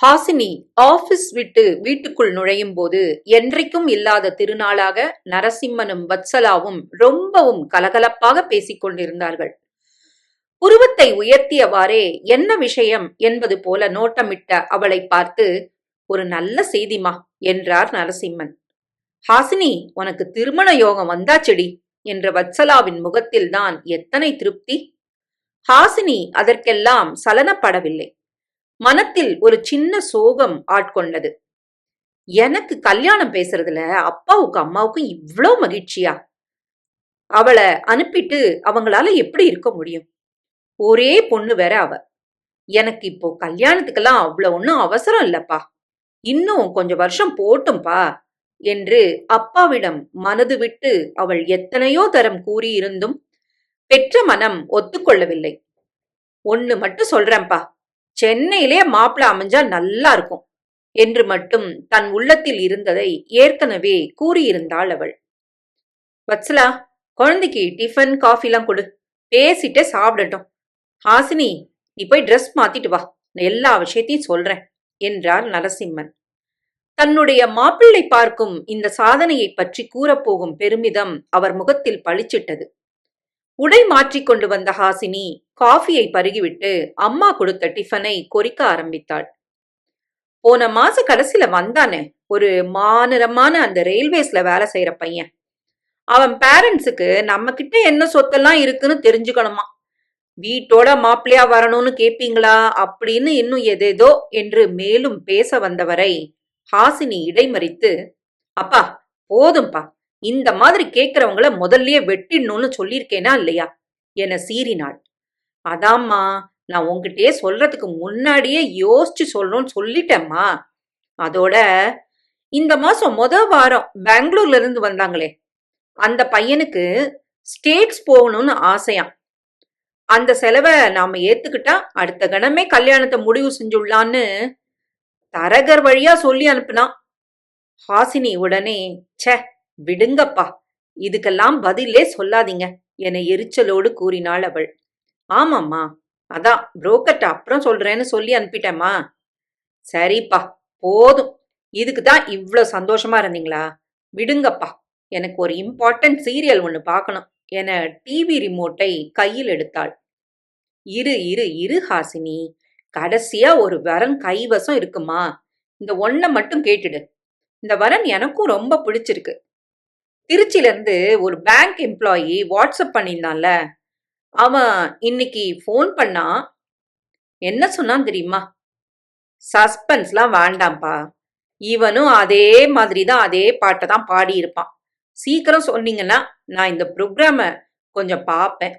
Hasini office விட்டு வீட்டுக்குள் நுழையும் போது என்றைக்கும் இல்லாத திருநாளாக நரசிம்மனும் வத்சலாவும் ரொம்பவும் கலகலப்பாக பேசிக் கொண்டிருந்தார்கள். புருவத்தை உயர்த்தியவாறே என்ன விஷயம் என்பது போல நோட்டமிட்ட அவளை பார்த்து ஒரு நல்ல செய்திமா என்றார் நரசிம்மன். ஹாசினி உனக்கு திருமண யோகம் வந்தாச்செடி என்ற வத்சலாவின் முகத்தில்தான் எத்தனை திருப்தி? ஹாசினி அதற்கெல்லாம் சலனப்படவில்லை. மனத்தில் ஒரு சின்ன சோகம் ஆட்கொண்டது. எனக்கு கல்யாணம் பேசுறதுல அப்பாவுக்கு அம்மாவுக்கும் இவ்ளோ மகிழ்ச்சியா? அவளை அனுப்பிட்டு அவங்களால எப்படி இருக்க முடியும்? ஒரே பொண்ணு வேற அவ. எனக்கு இப்போ கல்யாணத்துக்கெல்லாம் அவ்வளவு ஒன்றும் அவசரம் இல்லப்பா. இன்னும் கொஞ்சம் வருஷம் போட்டும்பா என்று அப்பாவிடம் மனது விட்டு அவள் எத்தனையோ தரம் கூறியிருந்தும் பெற்ற மனம் ஒத்துக்கொள்ளவில்லை. ஒன்னு மட்டும் சொல்றேன்பா. சென்னையிலே மாப்பிள்ள அமைஞ்சா நல்லா இருக்கும் என்று மட்டும் தன் உள்ளத்தில் இருந்ததை ஏற்கனவே கூறியிருந்தாள் அவள். வத்சலா குழந்தைக்கு டிஃபன் காஃபிலாம் கொடு. பேசிட்டே சாப்பிடட்டும். ஹாசினி நீ போய் ட்ரெஸ் மாத்திட்டு வா. நான் எல்லா விஷயத்தையும் சொல்றேன் என்றார் நரசிம்மன். தன்னுடைய மாப்பிள்ளை பார்க்கும் இந்த சாதனையை பற்றி கூறப்போகும் பெருமிதம் அவர் முகத்தில் பளிச்சிட்டது. உடை மாற்றிக்கொண்டு வந்த ஹாசினி காஃபியை பருகிவிட்டு அம்மா கொடுத்த டிஃபனை கொறிக்க ஆரம்பித்தாள். போன மாச கடைசியில வந்தானே ஒரு மாநிறமான அந்த ரயில்வேஸ்ல வேலை செய்யற பையன். அவன் பேரண்ட்ஸுக்கு நம்ம கிட்ட என்ன சொத்தெல்லாம் இருக்குன்னு தெரிஞ்சுக்கணுமா? வீட்டோட மாப்பிள்ளையா வரணும்னு கேப்பீங்களா? அப்படின்னு இன்னும் எதேதோ என்று மேலும் பேச வந்தவரை ஹாசினி இடைமறித்து அப்பா போதும்பா. இந்த மாதிரி கேக்குறவங்கள முதல்லயே வெட்டிடணும்னு சொல்லியிருக்கேனா இல்லையா? என சீறினாள். அதாம்மா நான் உங்ககிட்டயே சொல்றதுக்கு முன்னாடியே யோசிச்சு சொல்லணும்னு சொல்லிட்டேம்மா. அதோட இந்த மாசம் முத வாரம் பெங்களூர்ல இருந்து வந்தாங்களே அந்த பையனுக்கு ஸ்டேட்ஸ் போகணும்னு ஆசையாம். அந்த செலவை நாம ஏத்துக்கிட்டா அடுத்த கணமே கல்யாணத்தை முடிவு செஞ்சுடலான்னு தரகர் வழியா சொல்லி அனுப்புனா ஹாசினி உடனே ச்சே விடுங்கப்பா இதுக்கெல்லாம் பதிலே சொல்லாதீங்க என எரிச்சலோடு கூறினாள் அவள். ஆமாம்மா அதான் புரோக்கர்ட்ட அப்புறம் சொல்றேன்னு சொல்லி அனுப்பிட்டேம்மா. சரிப்பா போதும் இதுக்கு தான் இவ்வளோ சந்தோஷமா இருந்தீங்களா? விடுங்கப்பா எனக்கு ஒரு இம்பார்ட்டன்ட் சீரியல் ஒன்று பார்க்கணும் என டிவி ரிமோட்டை கையில் எடுத்தாள். இரு இரு இரு ஹாசினி கடைசியா ஒரு வரன் கைவசம் இருக்குமா? இந்த ஒன்ன மட்டும் கேட்டுடு. இந்த வரன் எனக்கும் ரொம்ப பிடிச்சிருக்கு. திருச்சியிலேருந்து ஒரு பேங்க் எம்ப்ளாயி வாட்ஸ்அப் பண்ணியிருந்தான்ல. அவன் இன்னைக்கு ஃபோன் பண்ணா என்ன சொன்னான் தெரியுமா? சஸ்பென்ஸ்லாம் வேண்டாம்ப்பா. இவனும் அதே மாதிரி தான் அதே பாட்டை தான் பாடி இருப்பான் சீக்கிரம் சொன்னீங்கன்னா நான் இந்த ப்ரோக்ராமை கொஞ்சம் பார்ப்பேன்.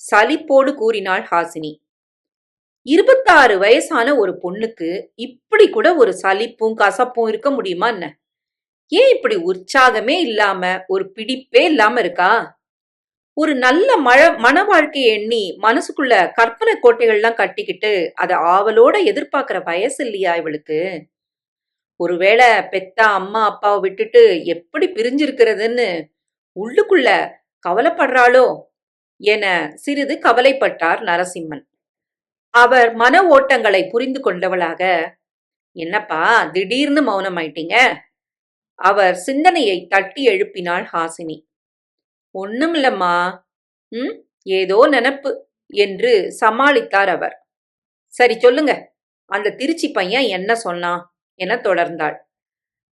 சலிப்போடு கூறினாள் ஹாசினி. இருபத்தாறு வயசான ஒரு பொண்ணுக்கு இப்படி கூட ஒரு சலிப்பும் கசப்பும் இருக்க முடியுமா என்ன? ஏன் இப்படி உற்சாகமே இல்லாம ஒரு பிடிப்பே இல்லாம இருக்கா? ஒரு நல்ல மழ மன வாழ்க்கையை எண்ணி மனசுக்குள்ள கற்பனை கோட்டைகள்லாம் கட்டிக்கிட்டு அதை ஆவலோட எதிர்பார்க்கிற வயசு இல்லையா இவளுக்கு? ஒருவேளை பெத்தா அம்மா அப்பாவை விட்டுட்டு எப்படி பிரிஞ்சிருக்கிறதுன்னு உள்ளுக்குள்ள கவலைப்படுறாளோ என சிறிது கவலைப்பட்டார் நரசிம்மன். அவர் மன ஓட்டங்களை புரிந்து கொண்டவளாக என்னப்பா திடீர்னு மௌனமாயிட்டீங்க? அவர் சிந்தனையை தட்டி எழுப்பினாள் ஹாசினி. ஒண்ணுமில்லம்மா ம் ஏதோ நினப்பு என்று சமாளித்தார் அவர். சரி சொல்லுங்க. அந்த திருச்சி பையன் என்ன சொன்னான்? என தொடர்ந்தாள்.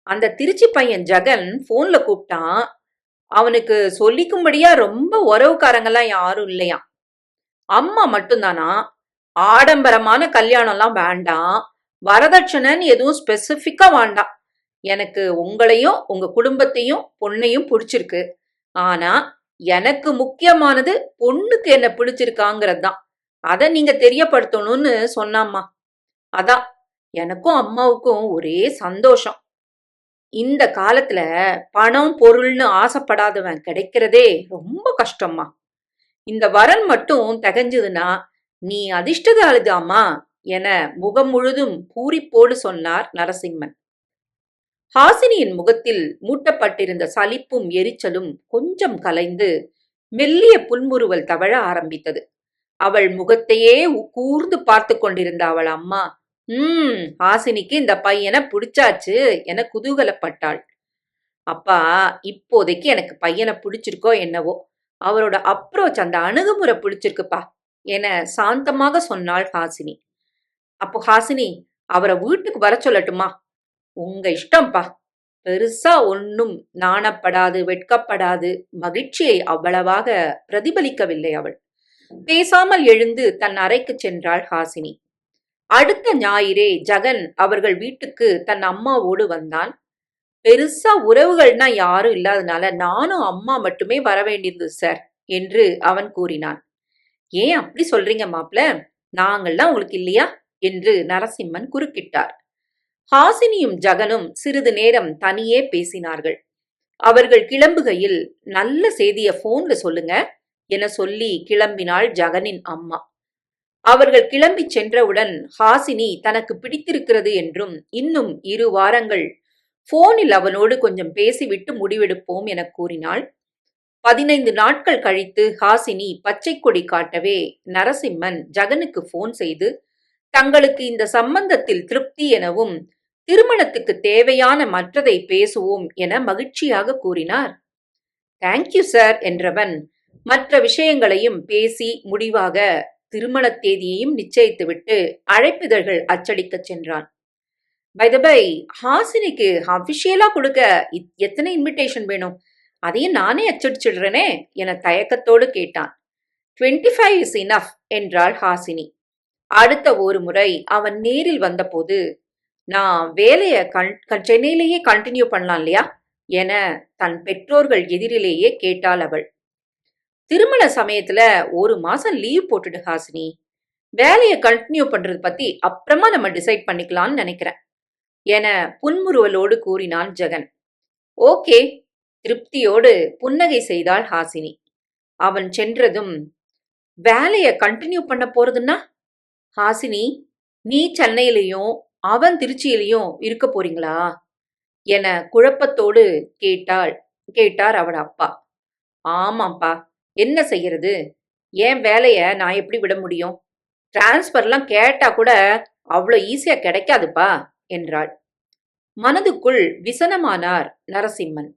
அந்த திருச்சி பையன் ஜெகன் போன்ல கூப்பிட்டான். அவனுக்கு சொல்லிக்கும்படியா ரொம்ப உறவுக்காரங்கெல்லாம் யாரும் இல்லையாம் அம்மா மட்டும்தானா? ஆடம்பரமான கல்யாணம்லாம் வேண்டாம். வரதட்சணைன்னு எதுவும் ஸ்பெசிஃபிக்கா வேண்டாம். எனக்கு உங்களையும் உங்க குடும்பத்தையும் பொண்ணையும் பிடிச்சிருக்கு. ஆனா எனக்கு முக்கியமானது பொண்ணுக்கு என்ன பிடிச்சிருக்காங்கிறது தான் அதை நீங்க தெரியப்படுத்தணும்னு சொன்னாம்மா. அதான் எனக்கும் அம்மாவுக்கும் ஒரே சந்தோஷம். இந்த காலத்துல பணம் பொருள்னு ஆசைப்படாதவன் கிடைக்கிறதே ரொம்ப கஷ்டம்மா. இந்த வரன் மட்டும் தகஞ்சதுன்னா நீ அதிர்ஷ்டதாளுதாமா என முகம் முழுதும் பூரிப்போடு சொன்னார் நரசிம்மன். ஹாசினியின் முகத்தில் மூட்டப்பட்டிருந்த சலிப்பும் எரிச்சலும் கொஞ்சம் கலைந்து மெல்லிய புன்முறுவல் தவழ ஆரம்பித்தது. அவள் முகத்தையே கூர்ந்து பார்த்து கொண்டிருந்த அவள் அம்மா உம் ஹாசினிக்கு இந்த பையனை பிடிச்சாச்சு என குதூகலப்பட்டாள். அப்பா இப்போதைக்கு எனக்கு பையனை பிடிச்சிருக்கோ என்னவோ அவரோட அப்ரோச் அந்த அணுகுமுறை பிடிச்சிருக்குப்பா என சாந்தமாக சொன்னாள் ஹாசினி. அப்போ ஹாசினி அவரை வீட்டுக்கு வர சொல்லட்டுமா? உங்க இஷ்டம்ப்பா பெருசா ஒன்னும் நாணப்படாது வெட்கப்படாது. மகிழ்ச்சியை அவ்வளவாக பிரதிபலிக்கவில்லை அவள். பேசாமல் எழுந்து தன் அறைக்கு சென்றாள் ஹாசினி. அடுத்த ஞாயிறே ஜகன் அவர்கள் வீட்டுக்கு தன் அம்மாவோடு வந்தான். பெருசா உறவுகள்னா யாரும் இல்லாதனால நானும் அம்மா மட்டுமே வர வேண்டியிருந்தது சார் என்று அவன் கூறினான். ஏன் அப்படி சொல்றீங்க மாப்ள நாங்கள்லாம் உங்களுக்கு இல்லையா? என்று நரசிம்மன் குறுக்கிட்டார். ஹாசினியும் ஜகனும் சிறிது நேரம் தனியே பேசினார்கள். அவர்கள் கிளம்புகையில் நல்ல செய்திய போன்ல சொல்லுங்க என சொல்லி கிளம்பினாள் ஜகனின் அம்மா. அவர்கள் கிளம்பிச் சென்றவுடன் ஹாசினி தனக்கு பிடித்திருக்கிறது என்றும் இன்னும் இரு வாரங்கள் போனில் அவனோடு கொஞ்சம் பேசிவிட்டு முடிவெடுப்போம் என கூறினாள். பதினைந்து நாட்கள் கழித்து ஹாசினி பச்சை கொடி காட்டவே நரசிம்மன் ஜகனுக்கு போன் செய்து தங்களுக்கு இந்த சம்பந்தத்தில் திருப்தி எனவும் திருமணத்துக்கு தேவையான மற்றதை பேசுவோம் என மகிழ்ச்சியாக கூறினார். தேங்க்யூ சார் என்றவன் மற்ற விஷயங்களையும் பேசி முடிவாக திருமண தேதியையும் நிச்சயித்துவிட்டு அழைப்பிதழ்கள் அச்சடிக்கச் சென்றான். பை ஹாசினிக்கு அபிஷியலா கொடுக்க எத்தனை இன்விடேஷன் வேணும்? அதையும் நானே அச்சடிச்சிடுறேனே என தயக்கத்தோடு கேட்டான். டுவெண்ட்டி ஃபைவ் இஸ் இனஃப் என்றாள் ஹாசினி. அடுத்த ஒரு முறை அவன் நேரில் வந்தபோது நான் வேலையை கண் சென்னையிலேயே கண்டினியூ பண்ணலாம் இல்லையா? என தன் பெற்றோர்கள் எதிரிலேயே கேட்டாள் அவள். திருமண சமயத்துல ஒரு மாசம் லீவ் போட்டுடு ஹாசினி. வேலையை கண்டினியூ பண்றது பத்தி அப்புறமா நம்ம டிசைட் பண்ணிக்கலாம்னு நினைக்கிறேன் என புன்முறுவலோடு கூறினான் ஜெகன். ஓகே திருப்தியோடு புன்னகை செய்தாள் ஹாசினி. அவன் சென்றதும் வேலையை கண்டினியூ பண்ண போறதுன்னா? ஹாசினி நீ சென்னையிலையும் அவன் திருச்சியிலையும் இருக்க போறீங்களா? என குழப்பத்தோடு கேட்டாள் கேட்டார் அவள் அப்பா. ஆமாம்ப்பா என்ன செய்யறது? ஏன் வேலைய நான் எப்படி விட முடியும்? டிரான்ஸ்பர்லாம் கேட்டா கூட அவ்வளோ ஈஸியா கிடைக்காதுப்பா என்றாள். மனதுக்குள் விசனமானார் நரசிம்மன்.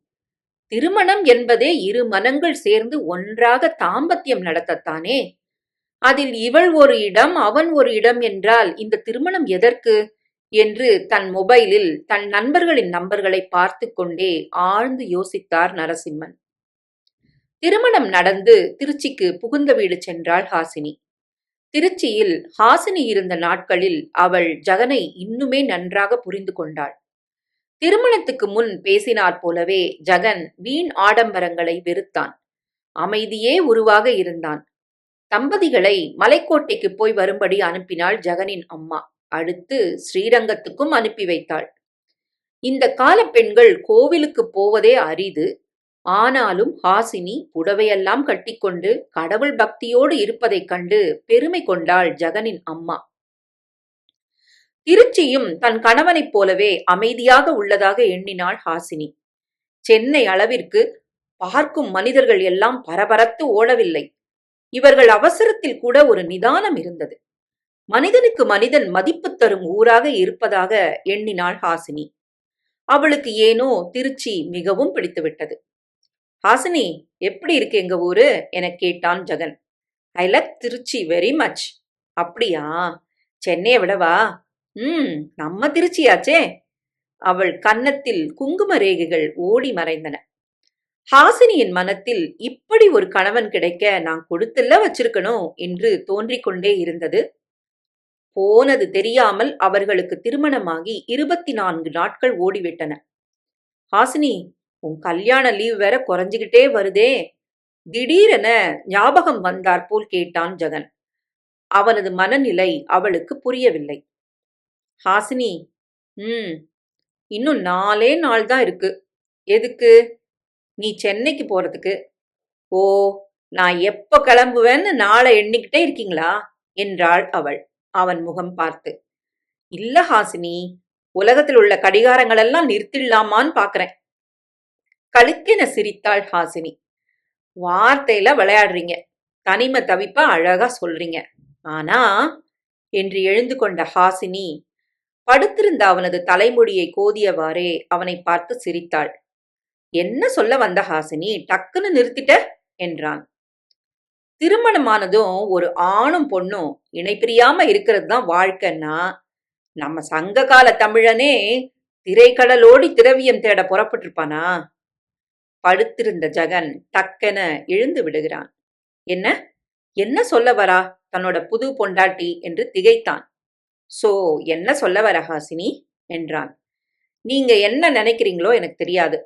திருமணம் என்பதே இரு மனங்கள் சேர்ந்து ஒன்றாக தாம்பத்தியம் நடத்தத்தானே? அதில் இவள் ஒரு இடம் அவன் ஒரு இடம் என்றால் இந்த திருமணம் எதற்கு? என்று தன் மொபைலில் தன் நண்பர்களின் நம்பர்களை பார்த்து கொண்டே ஆழ்ந்து யோசித்தார் நரசிம்மன். திருமணம் நடந்து திருச்சிக்கு புகுந்த வீடு சென்றாள் ஹாசினி. திருச்சியில் ஹாசினி இருந்த நாட்களில் அவள் ஜகனை இன்னுமே நன்றாக புரிந்து கொண்டாள். திருமணத்துக்கு முன் பேசினாற் போலவே ஜகன் வீண் ஆடம்பரங்களை வெறுத்தான். அமைதியே உருவாக இருந்தான். தம்பதிகளை மலைக்கோட்டைக்கு போய் வரும்படி அனுப்பினாள் ஜகனின் அம்மா. அடுத்து ஸ்ரீரங்கத்துக்கும் அனுப்பி வைத்தாள். இந்த கால பெண்கள் கோவிலுக்கு போவதே அரிது. ஆனாலும் ஹாசினி புடவையெல்லாம் கட்டிக்கொண்டு கடவுள் பக்தியோடு இருப்பதைக் கண்டு பெருமை கொண்டாள் ஜெகனின் அம்மா. திருச்சியும் தன் கணவனைப் போலவே அமைதியாக உள்ளதாக எண்ணினாள் ஹாசினி. சென்னை அளவிற்கு பார்க்கும் மனிதர்கள் எல்லாம் பரபரத்து ஓடவில்லை. இவர்கள் அவசரத்தில் கூட ஒரு நிதானம் இருந்தது. மனிதனுக்கு மனிதன் மதிப்பு தரும் ஊராக இருப்பதாக எண்ணினாள் ஹாசினி. அவளுக்கு ஏனோ திருச்சி மிகவும் பிடித்துவிட்டது. ஹாசினி எப்படி இருக்கு எங்க ஊரு? என கேட்டான் Jagan. I like Trichy very much. அப்படியா? சென்னையை விடவா ம் நம்ம திருச்சியாச்சே. அவள் கன்னத்தில் குங்கும ரேகைகள் ஓடி மறைந்தன. ஹாசினியின் மனத்தில் இப்படி ஒரு கணவன் கிடைக்க நான் கொடுத்தல்ல வச்சிருக்கணும் என்று தோன்றிக் கொண்டே இருந்தது போனது தெரியாமல் அவர்களுக்கு திருமணமாகி இருபத்தி நான்கு நாட்கள் ஓடிவிட்டன. ஹாசினி உன் கல்யாண லீவ் வேற குறைஞ்சுகிட்டே வருதே. திடீரென ஞாபகம் வந்தார் போல் கேட்டான் ஜெகன். அவனது மனநிலை அவளுக்கு புரியவில்லை. ஹாசினி ம் இன்னும் நாலே நாள் தான் இருக்கு. எதுக்கு? நீ சென்னைக்கு போறதுக்கு? ஓ நான் எப்ப கிளம்புவேன்னு நாளை எண்ணிக்கிட்டே இருக்கீங்களா? என்றாள் அவள். அவன் முகம் பார்த்து இல்ல ஹாசினி உலகத்தில் உள்ள கடிகாரங்களெல்லாம் நிறுத்திடலாமான்னு பாக்குறேன். கழுக்கென சிரித்தாள் ஹாசினி. வார்த்தையில விளையாடுறீங்க. தனிமை தவிப்பா அழகா சொல்றீங்க. ஆனா என்று எழுந்து கொண்ட ஹாசினி படுத்திருந்த அவனது தலைமுடியை கோதியவாறே அவனை பார்த்து சிரித்தாள். என்ன சொல்ல வந்த ஹாசினி? டக்குன்னு நிறுத்திட்ட? என்றான். திருமணமானதும் ஒரு ஆணும் பொண்ணும் இணைப்பிரியாம இருக்கிறது தான் வாழ்க்கைன்னா நம்ம சங்க கால தமிழனே திரைக்கடலோடி திரவியம் தேட புறப்பட்டிருப்பானா? படுத்திருந்த ஜெகன் டக்கென எழுந்து விடுகிறான். என்ன? என்ன சொல்ல வரா? தன்னோட புது பொண்டாட்டி என்று திகைத்தான். சோ என்ன சொல்ல வர ஹாசினி? என்றான். நீங்க என்ன நினைக்கிறீங்களோ எனக்கு தெரியாது.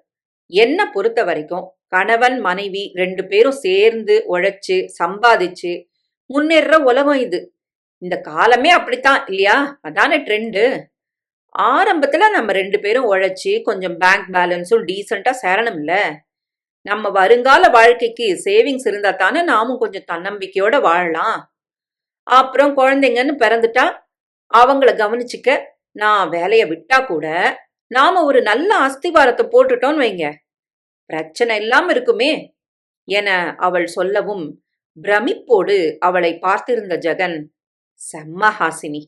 என்ன பொறுத்த வரைக்கும் கணவன் மனைவி ரெண்டு பேரும் சேர்ந்து உழைச்சு சம்பாதிச்சு முன்னேற உலகம் இது. இந்த காலமே அப்படித்தான் இல்லையா? அதானே ட்ரெண்டு ஆரம்பத்துல நம்ம ரெண்டு பேரும் உழைச்சி கொஞ்சம் பேங்க் பேலன்ஸும் டீசெண்டா சேரணும் இல்ல. நம்ம வருங்கால வாழ்க்கைக்கு சேவிங்ஸ் இருந்தா தானே நாமும் கொஞ்சம் தன்னம்பிக்கையோட வாழலாம். அப்புறம் குழந்தைங்கன்னு பிறந்துட்டா அவங்கள கவனிச்சுக்க நான் வேலையை விட்டா கூட நாம ஒரு நல்ல அஸ்திவாரத்தை போட்டுட்டோம்னு வைங்க. பிரச்சனை இல்லாம இருக்குமே என அவள் சொல்லவும் பிரமிப்போடு அவளை பார்த்திருந்த ஜெகன் செம்மஹாசினி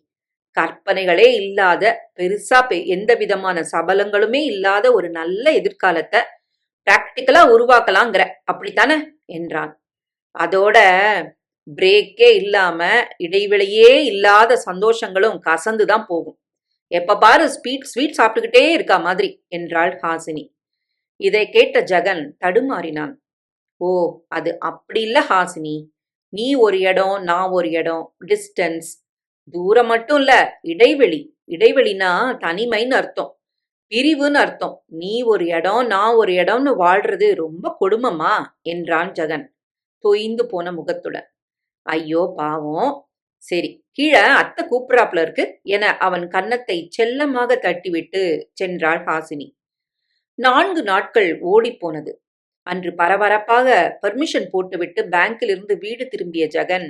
கற்பனைகளே இல்லாத பெருசா எந்த விதமான சபலங்களுமே இல்லாத ஒரு நல்ல எதிர்காலத்தை பிராக்டிக்கலா உருவாக்கலாங்கிற அப்படித்தானே? என்றான். அதோட பிரேக்கே இல்லாம இடைவெளியே இல்லாத சந்தோஷங்களும் கசந்து தான் போகும். எப்ப பாரு ஸ்வீட் ஸ்வீட் சாப்பிட்டுக்கிட்டே இருக்கா மாதிரி என்றாள் ஹாசினி. இதை கேட்ட ஜெகன் தடுமாறினான். ஓ அது அப்படி இல்ல ஹாசினி. நீ ஒரு இடம் நான் ஒரு இடம் டிஸ்டன்ஸ் தூரம் மட்டும் இல்ல இடைவெளி. இடைவெளினா தனிமைன்னு அர்த்தம். பிரிவுன்னு அர்த்தம். நீ ஒரு இடம் நான் ஒரு இடம்னு வாழ்றது ரொம்ப கொடுமமா என்றான் ஜெகன். தொய்ந்து போன முகத்துடன். ஐயோ பாவம். சரி கீழே அத்தை கூப்பிடாப்புல இருக்கு என அவன் கன்னத்தை செல்லமாக தட்டிவிட்டு சென்றாள் ஹாசினி. நான்கு நாட்கள் ஓடிப்போனது அன்று பரபரப்பாக பர்மிஷன் போட்டுவிட்டு பேங்க்கில் இருந்து வீடு திரும்பிய ஜெகன்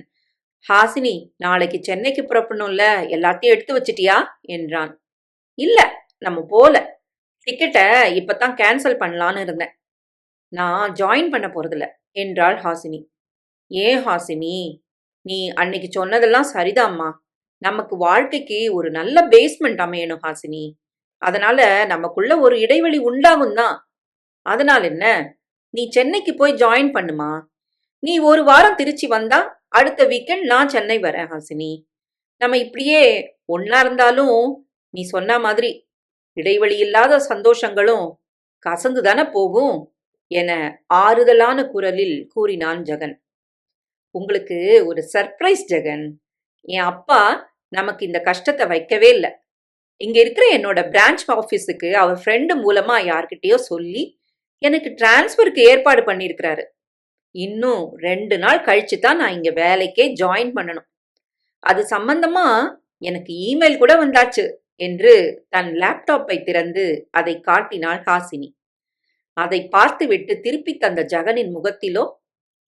ஹாசினி நாளைக்கு சென்னைக்கு புறப்படணும்ல எல்லாத்தையும் எடுத்து வச்சிட்டியா? என்றான். இல்ல நம்ம போல. டிக்கெட்டை இப்பதான் கேன்சல் பண்ணலான்னு இருந்தேன். நான் ஜாயின் பண்ண போறதில்ல என்றாள் ஹாசினி. ஏன் ஹாசினி? நீ அன்னைக்கு சொன்னதெல்லாம் சரிதாம்மா. நமக்கு வாழ்க்கைக்கு ஒரு நல்ல பேஸ்மெண்ட் அமையணும் ஹாசினி. அதனால நமக்குள்ள ஒரு இடைவெளி உண்டாகும் தான். அதனால என்ன? நீ சென்னைக்கு போய் ஜாயின் பண்ணுமா? நீ ஒரு வாரம் திருச்சி வந்தா அடுத்த வீக்கெண்ட் நான் சென்னை வரேன் ஹாசினி. நம்ம இப்படியே ஒன்னா இருந்தாலும் நீ சொன்ன மாதிரி இடைவெளி இல்லாத சந்தோஷங்களும் கசந்து தானே போகும் என ஆறுதலான குரலில் கூறினான் ஜெகன். உங்களுக்கு ஒரு சர்ப்ரைஸ் ஜெகன். என் அப்பா நமக்கு இந்த கஷ்டத்தை வைக்கவே இல்லை. இங்க இருக்கிற என்னோட பிரான்ச் ஆஃபீஸுக்கு அவர் ஃப்ரெண்டு மூலமா யார்கிட்டயோ சொல்லி எனக்கு டிரான்ஸ்ஃபருக்கு ஏற்பாடு பண்ணியிருக்கிறாரு. இன்னும் ரெண்டு நாள் கழிச்சு தான் நான் இங்க வேலைக்கே ஜாயின் பண்ணணும். அது சம்பந்தமா எனக்கு இமெயில் கூட வந்தாச்சு என்று தன் லேப்டாப்பை திறந்து அதை காட்டினாள் ஹாசினி. அதை பார்த்துவிட்டு திருப்பி தந்த ஜெகனின் முகத்திலோ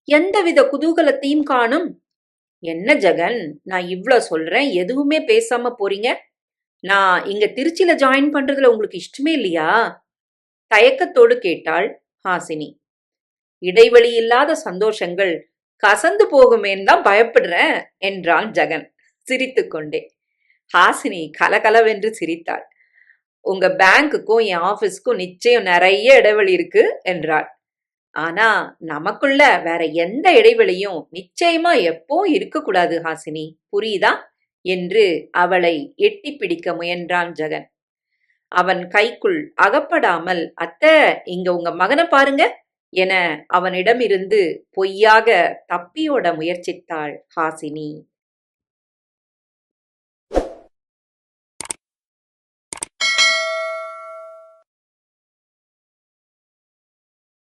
எந்தவித குதூகலத்தையும் காணும்? என்ன ஜெகன் நான் இவ்வளோ சொல்றேன் எதுவுமே பேசாம போறீங்க? நான் இங்க திருச்சியில ஜாயின் பண்றதுல உங்களுக்கு இஷ்டமே இல்லையா? தயக்கத்தோடு கேட்டாள் ஹாசினி. இடைவெளி இல்லாத சந்தோஷங்கள் கசந்து போகுமேன்னு தான் பயப்படுறேன் என்றான் ஜெகன். சிரித்துக்கொண்டே ஹாசினி கலகலவென்று சிரித்தாள். உங்க பேங்க்குக்கும் என் ஆபீஸ்க்கும் நிச்சயம் நிறைய இடைவெளி இருக்கு என்றாள். ஆனா நமக்குள்ள வேற எந்த இடைவெளியும் நிச்சயமா எப்போ இருக்கக்கூடாது ஹாசினி. புரியுதா? என்று அவளை எட்டி பிடிக்க முயன்றான் ஜெகன். அவன் கைக்குள் அகப்படாமல் அத்தை இங்க உங்க மகனை பாருங்க என அவனிடமிருந்து பொய்யாக தப்பியோட முயற்சித்தாள் ஹாசினி.